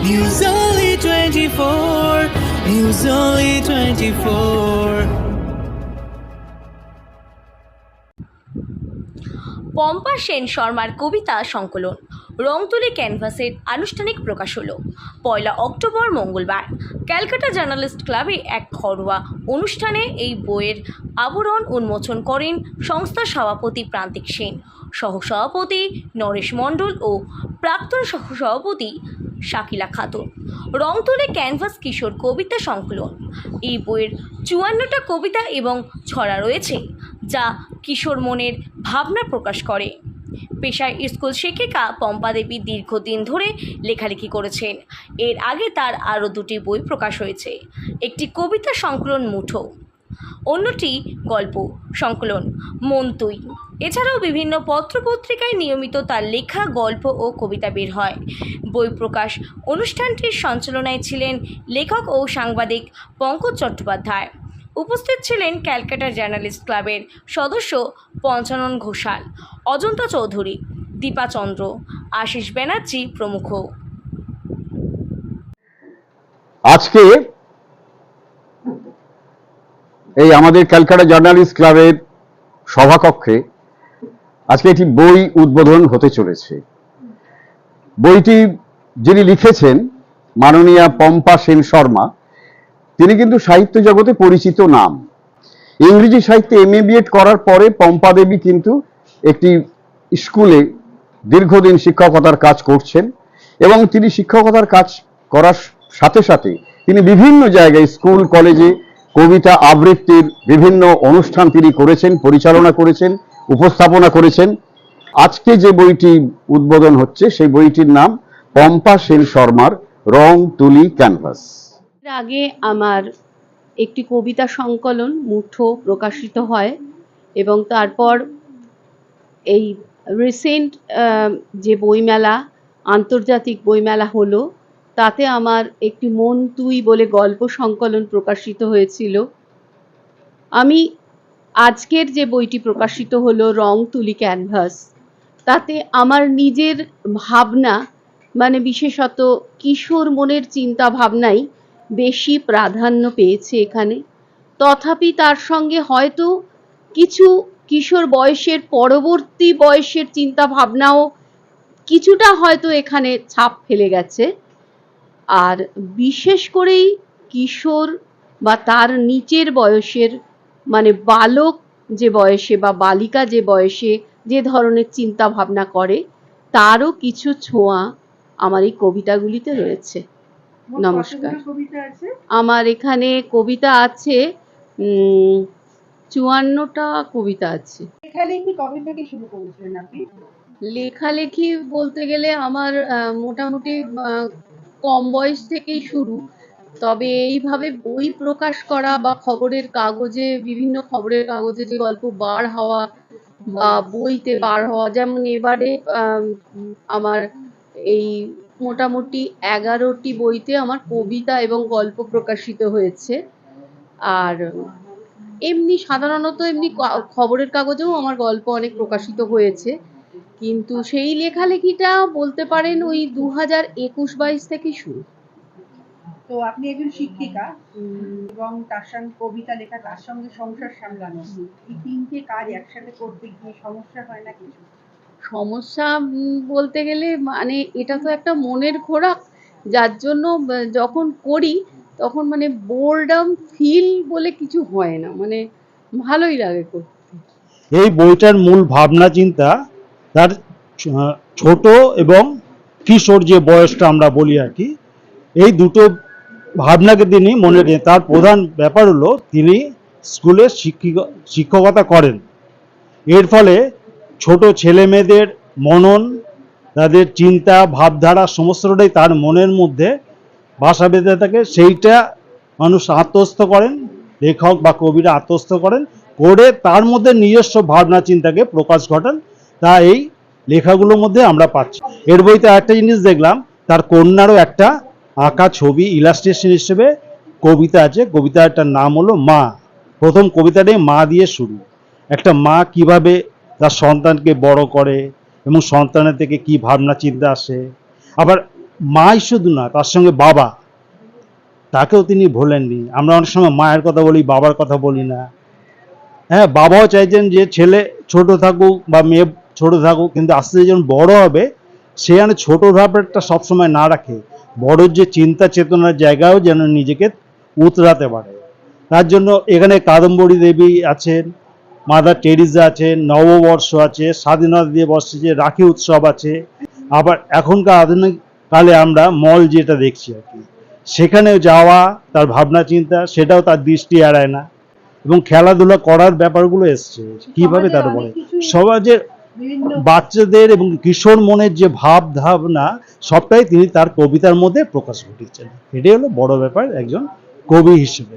News Only 24. News Only 24. Pampa Sen শর্মার কবিতা সংকলন রং তুলি ক্যানভাসের আনুষ্ঠানিক প্রকাশ হলো পয়লা অক্টোবর মঙ্গলবার ক্যালকাটা জার্নালিস্ট ক্লাবে এক ঘরোয়া অনুষ্ঠানে এই বইয়ের আবরণ উন্মোচন করেন সংস্থার সভাপতি প্রান্তিক সেন সহসভাপতি নরেশ মণ্ডল ও প্রাক্তন সহসভাপতি শাকিলা খাতুন। রং তুলে ক্যানভাস, কিশোর কবিতা সংকলন। এই বইয়ের চুয়ান্নটা কবিতা এবং ছড়া রয়েছে, যা কিশোর মনের ভাবনা প্রকাশ করে। পেশায় স্কুল শিক্ষিকা পম্পা দেবী দীর্ঘদিন ধরে লেখালেখি করেছেন। এর আগে তার আরও দুটি বই প্রকাশ হয়েছে। একটি কবিতা সংকলন মুঠো। অন্যটি গল্প, সংকলন, মন্তুই। এছাড়াও বিভিন্ন পত্রপত্রিকায় নিয়মিত তার লেখা, গল্প ও কবিতা বের হয়। বই প্রকাশ অনুষ্ঠানটির সঞ্চালনায় ছিলেন লেখক ও সাংবাদিক পঙ্কজ চট্টোপাধ্যায়। উপস্থিত ছিলেন ক্যালকাটা জার্নালিস্ট ক্লাবের সদস্য পঞ্চানন ঘোষাল, অজন্তা চৌধুরী, দীপা চন্দ্র, আশিস ব্যানার্জি প্রমুখ। আজকে এই আমাদের ক্যালকাটা জার্নালিস্ট ক্লাবের সভাকক্ষে আজকে একটি বই উদ্বোধন হতে চলেছে। বইটি যিনি লিখেছেন মাননীয়া পম্পা সেন শর্মা, তিনি কিন্তু সাহিত্য জগতে পরিচিত নাম। ইংরেজি সাহিত্যে এম এ করার পরে পম্পা দেবী কিন্তু একটি স্কুলে দীর্ঘদিন শিক্ষকতার কাজ করছেন এবং তিনি শিক্ষকতার কাজ করার সাথে সাথে তিনি বিভিন্ন জায়গায় স্কুল, কলেজে কবিতা আবৃত্তির বিভিন্ন অনুষ্ঠান তিনি করেছেন, পরিচালনা করেছেন, উপস্থাপনা করেছেন। আজকে যে বইটি উদ্বোধন হচ্ছে, সেই বইটির নাম পম্পা সেন শর্মার রং তুলি ক্যানভাস। আগে আমার একটি কবিতা সংকলন মুঠো প্রকাশিত হয় এবং তারপর এই রিসেন্ট যে বইমেলা, আন্তর্জাতিক বইমেলা হলো তাতে আমার একটি মন তুই বলে গল্প সংকলন প্রকাশিত হয়েছিল। আমি আজকের যে বইটি প্রকাশিত হলো রং তুলি ক্যানভাস, তাতে আমার নিজের ভাবনা মানে বিশেষত কিশোর মনের চিন্তা ভাবনাই বেশি প্রাধান্য পেয়েছে এখানে। তথাপি তার সঙ্গে হয়তো কিছু কিশোর বয়সের পরবর্তী বয়সের চিন্তা ভাবনাও কিছুটা হয়তো এখানে ছাপ ফেলে গেছে। আর বিশেষ করেই কিশোর বা তার নিচের বয়সের মানে বালক যে বয়সে বা বালিকা যে বয়সে যে ধরনের চিন্তা ভাবনা করে তারও কিছু ছোঁয়া আমার এই কবিতাগুলিতে রয়েছে। নমস্কার। কতগুলো কবিতা আছে? আমার এখানে কবিতা আছে চুয়ান্নটা কবিতা আছে। এখানে কবে থেকে শুরু করেছিলেন আপনি? লেখালেখি বলতে গেলে আমার মোটামুটি কম বয়স থেকেই শুরু। তবে এইভাবে বই প্রকাশ করা বা খবরের কাগজে বিভিন্ন খবরের কাগজে যে গল্প বার হওয়া বা বইতে বার হওয়া যেমন এবারে আম, আমার এই মোটামুটি এগারোটি বইতে আমার কবিতা এবং গল্প প্রকাশিত হয়েছে। আর এমনি সাধারণত এমনি খবরের কাগজেও আমার গল্প অনেক প্রকাশিত হয়েছে। কিন্তু সেই লেখালেখিটা বলতে পারেন ওই দু হাজার একুশ বাইশ থেকে শুরু। তো আপনি একজন শিক্ষিকা এবং তার সঙ্গে কবিতা লেখা তার সঙ্গে সংসার সামলানো এই তিনটে কাজ একসাথে করতে গিয়ে সমস্যা হয় না কিছু সমস্যা বলতে গেলে মানে এটা তো একটা মনের খোরাক। যার জন্য যখন করি তখন মানে বোরডাম ফিল বলে কিছু হয় না। মানে ভালোই লাগে করতে। এই বইটার মূল ভাবনা চিন্তা তার ছোট এবং কিশোর যে বয়সটা আমরা বলি আর কি, এই দুটো ভাবনাকে তিনি মনে রেখে তার প্রধান ব্যাপার হলো তিনি স্কুলে শিক্ষিক, শিক্ষকতা করেন। এর ফলে ছোট ছেলে মেয়েদের মনন, তাদের চিন্তা, ভাবধারা সমস্তটাই তার মনের মধ্যে বাসা বেঁধে থাকে। সেইটা মানুষ আত্মস্থ করেন, লেখক বা কবিরা আত্মস্থ করেন, করে তার মধ্যে নিজস্ব ভাবনা, চিন্তাকে প্রকাশ ঘটান। তা এই লেখাগুলোর মধ্যে আমরা পাচ্ছি। এর বইতে একটা জিনিস দেখলাম, তার কন্যারও একটা আঁকা ছবি ইলাস্ট্রেশন হিসেবে কবিতা আছে। কবিতাটার নাম হলো মা। প্রথম কবিতাটাই মা দিয়ে শুরু। একটা মা কীভাবে তার সন্তানকে বড় করে এবং সন্তানের থেকে কি ভাবনা, চিন্তা আসে। আবার মাই শুধু না, তার সঙ্গে বাবা। তাকেও তিনি ভোলেননি। আমরা অনেক সময় মায়ের কথা বলি, বাবার কথা বলি না। হ্যাঁ বাবাও চাইছেন যে ছেলে ছোট থাকুক বা মেয়ে ছোট থাকুক কিন্তু আস্তে আস্তে যখন বড় হবে সে যেন ছোট ব্যাপারটা সবসময় না রাখে। বড় যে চিন্তা চেতনার জায়গাও যেন নিজেকে উতরাতে পারে। তার জন্য এখানে কাদম্বরী দেবী আছেন মাদার টেরিজা আছেন নববর্ষ আছে স্বাধীনতা দিবস আছে রাখি উৎসব আছে। আবার এখনকার আধুনিক কালে আমরা মল যেটা দেখছি আর কি সেখানেও যাওয়া তার ভাবনা চিন্তা সেটাও তার দৃষ্টি এড়ায় না। এবং খেলাধুলা করার ব্যাপারগুলো এসছে। কীভাবে তারা বলে সমাজের বাচ্চাদের এবং কিশোর মনের যে ভাব ধারণা সবটাই তিনি তার কবিতার মধ্যে প্রকাশ ঘটিয়েছেন। এটাই হলো বড় ব্যাপার একজন কবি হিসেবে।